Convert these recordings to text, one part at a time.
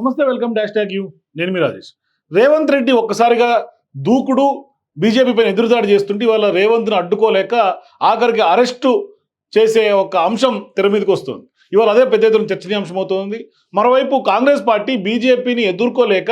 నమస్తే welcome dash tag you. నేను మీ రాజేష్. రేవంత్ రెడ్డి ఒక్కసారిగా దూకుడు బీజేపీ పైన ఎదురుదాడి చేస్తుంటే ఇవాళ రేవంత్ను అడ్డుకోలేక ఆఖరికి అరెస్టు చేసే ఒక అంశం తెర మీదకి వస్తుంది. ఇవాళ అదే పెద్ద ఎత్తున చర్చనీయాంశమవుతోంది మరోవైపు కాంగ్రెస్ పార్టీ బీజేపీని ఎదుర్కోలేక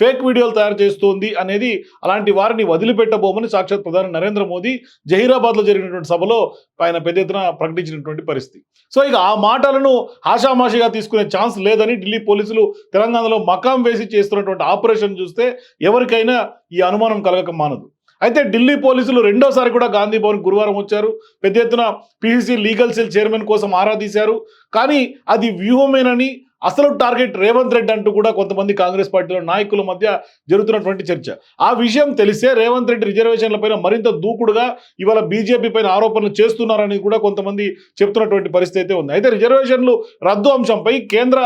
ఫేక్ వీడియోలు తయారు చేస్తోంది అనేది అలాంటి వారిని వదిలిపెట్టబోమని సాక్షాత్ ప్రధాని నరేంద్ర మోదీ జహీరాబాద్లో జరిగినటువంటి సభలో ఆయన పెద్ద ఎత్తున ప్రకటించినటువంటి పరిస్థితి. సో ఇక ఆ మాటలను ఆషామాషిగా తీసుకునే ఛాన్స్ లేదని ఢిల్లీ పోలీసులు తెలంగాణలో మకాం వేసి చేస్తున్నటువంటి ఆపరేషన్ చూస్తే ఎవరికైనా ఈ అనుమానం కలగక మానదు. అయితే ఢిల్లీ పోలీసులు రెండోసారి కూడా గాంధీ భవన్ గురువారం వచ్చారు. పెద్ద ఎత్తున పిసిసి లీగల్ సెల్ చైర్మన్ కోసం ఆరా తీశారు. కానీ అది వ్యూహమేనని అసలు టార్గెట్ రేవంత్ రెడ్డి అంటూ కూడా కొంతమంది కాంగ్రెస్ పార్టీలో నాయకుల మధ్య జరుగుతున్నటువంటి చర్చ. ఆ విషయం తెలిస్తే రేవంత్ రెడ్డి రిజర్వేషన్లపైన మరింత దూకుడుగా ఇవాళ బీజేపీ పైన ఆరోపణలు చేస్తున్నారని కూడా కొంతమంది చెప్తున్నటువంటి పరిస్థితి అయితే ఉంది. అయితే రిజర్వేషన్లు రద్దు అంశంపై కేంద్ర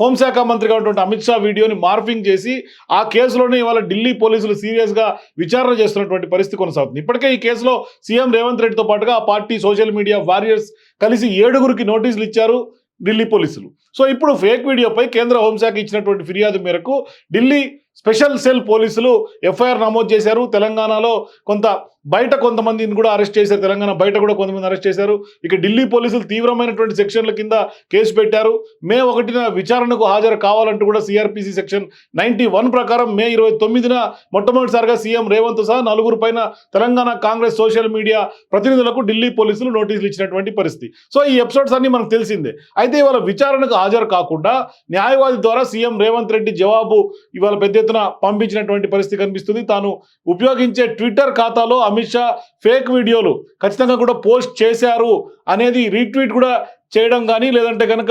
హోంశాఖ మంత్రిగా ఉన్నటువంటి అమిత్ షా వీడియోని మార్ఫింగ్ చేసి ఆ కేసులోనే ఇవాళ ఢిల్లీ పోలీసులు సీరియస్గా విచారణ చేస్తున్నటువంటి పరిస్థితి కొనసాగుతుంది. ఇప్పటికే ఈ కేసులో సీఎం రేవంత్ రెడ్డితో పాటుగా ఆ పార్టీ సోషల్ మీడియా వారియర్స్ కలిసి ఏడుగురికి నోటీసులు ఇచ్చారు ఢిల్లీ పోలీసులు. సో ఇప్పుడు ఫేక్ వీడియోపై కేంద్ర హోంశాఖ ఇచ్చినటువంటి ఫిర్యాదు మేరకు ఢిల్లీ స్పెషల్ సెల్ పోలీసులు ఎఫ్ఐఆర్ నమోదు చేశారు. తెలంగాణలో కొంత బయట కొంతమందిని కూడా అరెస్ట్ చేశారు. తెలంగాణ బయట కూడా కొంతమంది అరెస్ట్ చేశారు. ఇక ఢిల్లీ పోలీసులు తీవ్రమైనటువంటి సెక్షన్ల కింద కేసు పెట్టారు. మే ఒకటిన విచారణకు హాజరు కావాలంటూ కూడా సిఆర్పిసి సెక్షన్ నైన్టీ వన్ ప్రకారం మే ఇరవై తొమ్మిదిన మొట్టమొదటిసారిగా సీఎం రేవంత్ సహా నలుగురు పైన తెలంగాణ కాంగ్రెస్ సోషల్ మీడియా ప్రతినిధులకు ఢిల్లీ పోలీసులు నోటీసులు ఇచ్చినటువంటి పరిస్థితి. సో ఈ ఎపిసోడ్స్ అన్ని మనకు తెలిసిందే. అయితే ఇవాళ విచారణకు హాజరు కాకుండా న్యాయవాది ద్వారా సీఎం రేవంత్ రెడ్డి జవాబు ఇవాళ పెద్ద ఎత్తున పంపించినటువంటి పరిస్థితి కనిపిస్తుంది. తాను ఉపయోగించే ట్విట్టర్ ఖాతాలో అమిత్ షా ఫేక్ వీడియోలు ఖచ్చితంగా కూడా పోస్ట్ చేశారు అనేది రీట్వీట్ కూడా చేయడం కానీ లేదంటే కనుక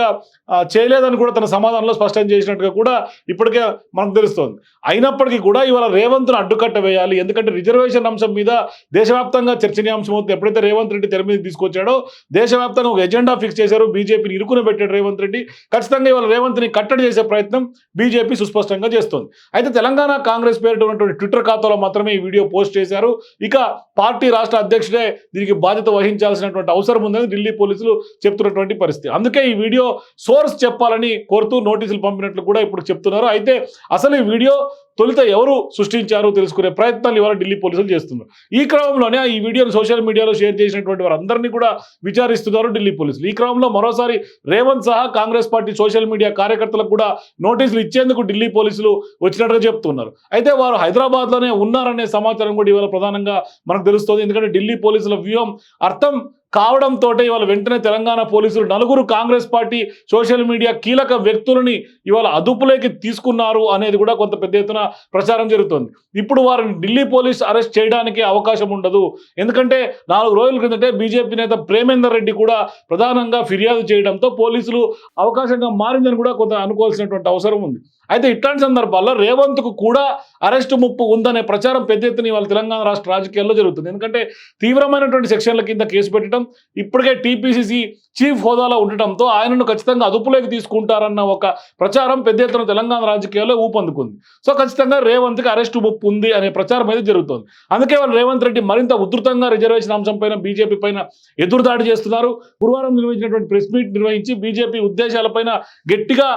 చేయలేదని కూడా తన సమాధానంలో స్పష్టం చేసినట్టుగా కూడా ఇప్పటికే మనకు తెలుస్తోంది. అయినప్పటికీ కూడా ఇవాళ రేవంత్ను అడ్డుకట్ట వేయాలి. ఎందుకంటే రిజర్వేషన్ అంశం మీద దేశవ్యాప్తంగా చర్చనీయాంశం అవుతుంది. ఎప్పుడైతే రేవంత్ రెడ్డి తెర మీద తీసుకొచ్చాడో దేశవ్యాప్తంగా ఒక ఎజెండా ఫిక్స్ చేశారు. బీజేపీని ఇరుకున పెట్టాడు రేవంత్ రెడ్డి. ఖచ్చితంగా ఇవాళ రేవంత్ని కట్టడి చేసే ప్రయత్నం బీజేపీ సుస్పష్టంగా చేస్తోంది. అయితే తెలంగాణ కాంగ్రెస్ పేరిట ఉన్నటువంటి ట్విట్టర్ ఖాతాలో మాత్రమే ఈ వీడియో పోస్ట్ చేశారు. ఇక పార్టీ రాష్ట్ర అధ్యక్షుడే దీనికి బాధ్యత వహించాల్సినటువంటి అవసరం ఉందని ఢిల్లీ పోలీసులు చెప్తున్నటువంటి పరిస్థితి. అందుకే ఈ వీడియో సోర్స్ చెప్పాలని కోరుతూ నోటీసులు పంపినట్లు కూడా ఇప్పుడు చెప్తున్నారు. అయితే అసలు ఈ వీడియో తొలుత ఎవరు సృష్టించారు తెలుసుకునే ప్రయత్నాలు ఇవాళ ఢిల్లీ పోలీసులు చేస్తున్నారు. ఈ క్రమంలోనే ఈ వీడియోను సోషల్ మీడియాలో షేర్ చేసినటువంటి వారందరినీ కూడా విచారిస్తున్నారు ఢిల్లీ పోలీసులు. ఈ క్రమంలో మరోసారి రేవంత్ సహా కాంగ్రెస్ పార్టీ సోషల్ మీడియా కార్యకర్తలకు కూడా నోటీసులు ఇచ్చేందుకు ఢిల్లీ పోలీసులు వచ్చినట్టుగా చెప్తున్నారు. అయితే వారు హైదరాబాద్లోనే ఉన్నారనే సమాచారం కూడా ఇవాళ ప్రధానంగా మనకు తెలుస్తుంది. ఎందుకంటే ఢిల్లీ పోలీసుల వ్యూహం అర్థం కావడంతో ఇవాళ వెంటనే తెలంగాణ పోలీసులు నలుగురు కాంగ్రెస్ పార్టీ సోషల్ మీడియా కీలక వ్యక్తులని ఇవాళ అదుపులోకి తీసుకున్నారు అనేది కూడా కొంత పెద్ద ఎత్తున ప్రచారం జరుగుతుంది. ఇప్పుడు వారిని ఢిల్లీ పోలీస్ అరెస్ట్ చేయడానికి అవకాశం ఉండదు. ఎందుకంటే నాలుగు రోజుల క్రిందటే బీజేపీ నేత ప్రేమేందర్ రెడ్డి కూడా ప్రధానంగా ఫిర్యాదు చేయడంతో పోలీసులు అవకాశంగా మారిందని కూడా కొంత అనుకోవాల్సినటువంటి అవసరం ఉంది. అయితే ఇట్లాంటి సందర్భాల్లో రేవంత్కు కూడా అరెస్టు ముప్పు ఉందనే ప్రచారం పెద్ద ఎత్తున ఇవాళ తెలంగాణ రాష్ట్ర రాజకీయాల్లో జరుగుతుంది. ఎందుకంటే తీవ్రమైనటువంటి సెక్షన్ల కింద కేసు పెట్టడం ఇప్పటికే టీపీసీసీ చీఫ్ హోదాలో ఉండటంతో ఆయనను ఖచ్చితంగా అదుపులోకి తీసుకుంటారన్న ఒక ప్రచారం పెద్ద ఎత్తున తెలంగాణ రాజకీయాల్లో ఊపందుకుంది. సో ఖచ్చితంగా రేవంత్కి అరెస్టు ముప్పు ఉంది అనే ప్రచారం అయితే జరుగుతోంది. అందుకే వాళ్ళు రేవంత్ రెడ్డి మరింత ఉధృతంగా రిజర్వేషన్ అంశం పైన బీజేపీ పైన ఎదురుదాడి చేస్తున్నారు. గురువారం నిర్వహించినటువంటి ప్రెస్ మీట్ నిర్వహించి బీజేపీ ఉద్దేశాలపైన గట్టిగా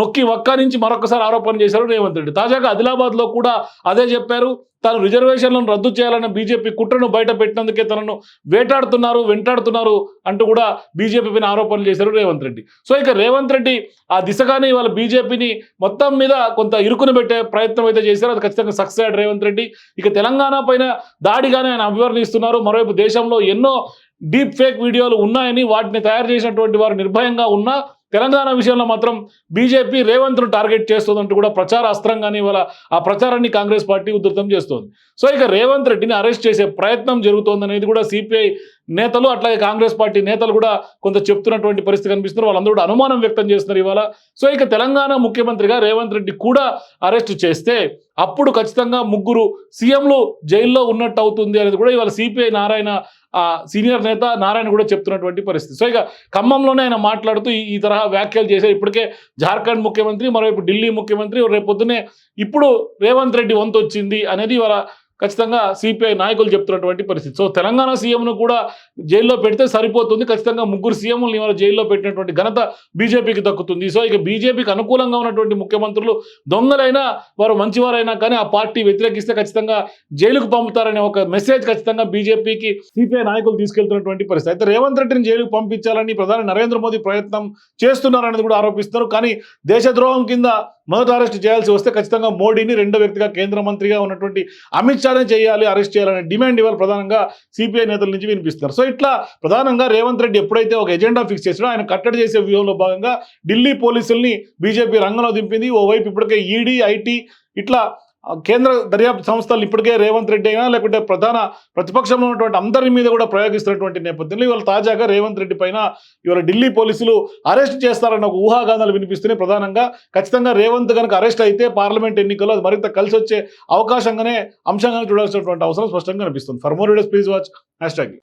నొక్కి ఒక్క నుంచి మరొకసారి ఆరోపణ చేశారు రేవంత్ రెడ్డి. తాజాగా ఆదిలాబాద్లో కూడా అదే చెప్పారు. తాను రిజర్వేషన్లను రద్దు చేయాలన్న బీజేపీ కుట్రను బయట పెట్టినందుకే తనను వేటాడుతున్నారు వెంటాడుతున్నారు అంటూ కూడా బీజేపీ పైన ఆరోపణలు చేశారు రేవంత్ రెడ్డి. సో ఇక రేవంత్ రెడ్డి ఆ దిశగానే ఇవాళ బీజేపీని మొత్తం మీద కొంత ఇరుకును పెట్టే ప్రయత్నం అయితే చేశారు. అది ఖచ్చితంగా సక్సెస్ అయ్యాడు రేవంత్ రెడ్డి. ఇక తెలంగాణ పైన దాడిగానే ఆయన అభివర్ణిస్తున్నారు. మరోవైపు దేశంలో ఎన్నో డీప్ ఫేక్ వీడియోలు ఉన్నాయని వాటిని తయారు చేసినటువంటి వారు నిర్భయంగా ఉన్నా తెలంగాణ విషయంలో మాత్రం బీజేపీ రేవంత్ను టార్గెట్ చేస్తుందంటూ కూడా ప్రచార అస్త్రంగానే ఇవాళ ఆ ప్రచారాన్ని కాంగ్రెస్ పార్టీ ఉధృతం చేస్తోంది. సో ఇక రేవంత్ రెడ్డిని అరెస్ట్ చేసే ప్రయత్నం జరుగుతోందనేది కూడా సిపిఐ నేతలు అట్లాగే కాంగ్రెస్ పార్టీ నేతలు కూడా కొంత చెప్తున్నటువంటి పరిస్థితి కనిపిస్తున్నారు వాళ్ళందరూ కూడా అనుమానం వ్యక్తం చేస్తున్నారు ఇవాళ. సో ఇక తెలంగాణ ముఖ్యమంత్రిగా రేవంత్ రెడ్డి కూడా అరెస్ట్ చేస్తే అప్పుడు ఖచ్చితంగా ముగ్గురు సీఎంలు జైల్లో ఉన్నట్టు అవుతుంది అనేది కూడా ఇవాళ సిపిఐ నారాయణ సీనియర్ నేత నారాయణ కూడా చెప్తున్నటువంటి పరిస్థితి. సో ఇక ఖమ్మంలోనే ఆయన మాట్లాడుతూ ఈ- తరహా వ్యాఖ్యలు చేశారు. ఇప్పటికే జార్ఖండ్ ముఖ్యమంత్రి మరోవైపు ఢిల్లీ ముఖ్యమంత్రి రేపు పొద్దునే ఇప్పుడు రేవంత్ రెడ్డి వంతు వచ్చింది అనేది ఇవాళ ఖచ్చితంగా సిపిఐ నాయకులు చెప్తున్నటువంటి పరిస్థితి. సో తెలంగాణ సీఎంను కూడా జైల్లో పెడితే సరిపోతుంది. ఖచ్చితంగా ముగ్గురు సీఎంలను ఇవాళ జైల్లో పెట్టినటువంటి ఘనత బీజేపీకి దక్కుతుంది. సో ఇక బీజేపీకి అనుకూలంగా ఉన్నటువంటి ముఖ్యమంత్రులు దొంగలైనా వారు మంచివారైనా కానీ ఆ పార్టీ వ్యతిరేకిస్తే ఖచ్చితంగా జైలుకు పంపుతారనే ఒక మెసేజ్ ఖచ్చితంగా బీజేపీకి సిపిఐ నాయకులు తీసుకెళ్తున్నటువంటి పరిస్థితి. అయితే రేవంత్ రెడ్డిని జైలుకు పంపించాలని ప్రధాని నరేంద్ర మోదీ ప్రయత్నం చేస్తున్నారనేది కూడా ఆరోపిస్తున్నారు. కానీ దేశద్రోహం కింద మొదట అరెస్ట్ చేయాల్సి వస్తే ఖచ్చితంగా మోడీని రెండో వ్యక్తిగా కేంద్ర మంత్రిగా ఉన్నటువంటి అమిత్ షానే చేయాలి అరెస్ట్ చేయాలనే డిమాండ్ ఇవాళ ప్రధానంగా సిపిఐ నేతల నుంచి వినిపిస్తున్నారు. సో ఇట్లా ప్రధానంగా రేవంత్ రెడ్డి ఎప్పుడైతే ఒక ఎజెండా ఫిక్స్ చేసాడో ఆయన కట్టడి చేసే వ్యూహంలో భాగంగా ఢిల్లీ పోలీసుల్ని బీజేపీ రంగంలో దింపింది. ఓవైపు ఇప్పటికే ఈడీ ఐటీ ఇట్లా కేంద్ర దర్యాప్తు సంస్థలు ఇప్పటికే రేవంత్ రెడ్డి అయినా లేకుంటే ప్రధాన ప్రతిపక్షంలో ఉన్నటువంటి అందరి మీద కూడా ప్రయోగిస్తున్నటువంటి నేపథ్యంలో ఇవాళ తాజాగా రేవంత్ రెడ్డి పైన ఇవాళ ఢిల్లీ పోలీసులు అరెస్ట్ చేస్తారన్న ఒక ఊహాగానాలు వినిపిస్తున్నాయి ప్రధానంగా. ఖచ్చితంగా రేవంత్ కనుక అరెస్ట్ అయితే పార్లమెంట్ ఎన్నికల్లో అది మరింత కలిసి వచ్చే అవకాశంగానే అంశంగానే చూడాల్సినటువంటి అవసరం స్పష్టంగా కనిపిస్తుంది. For more videos please watch hashtag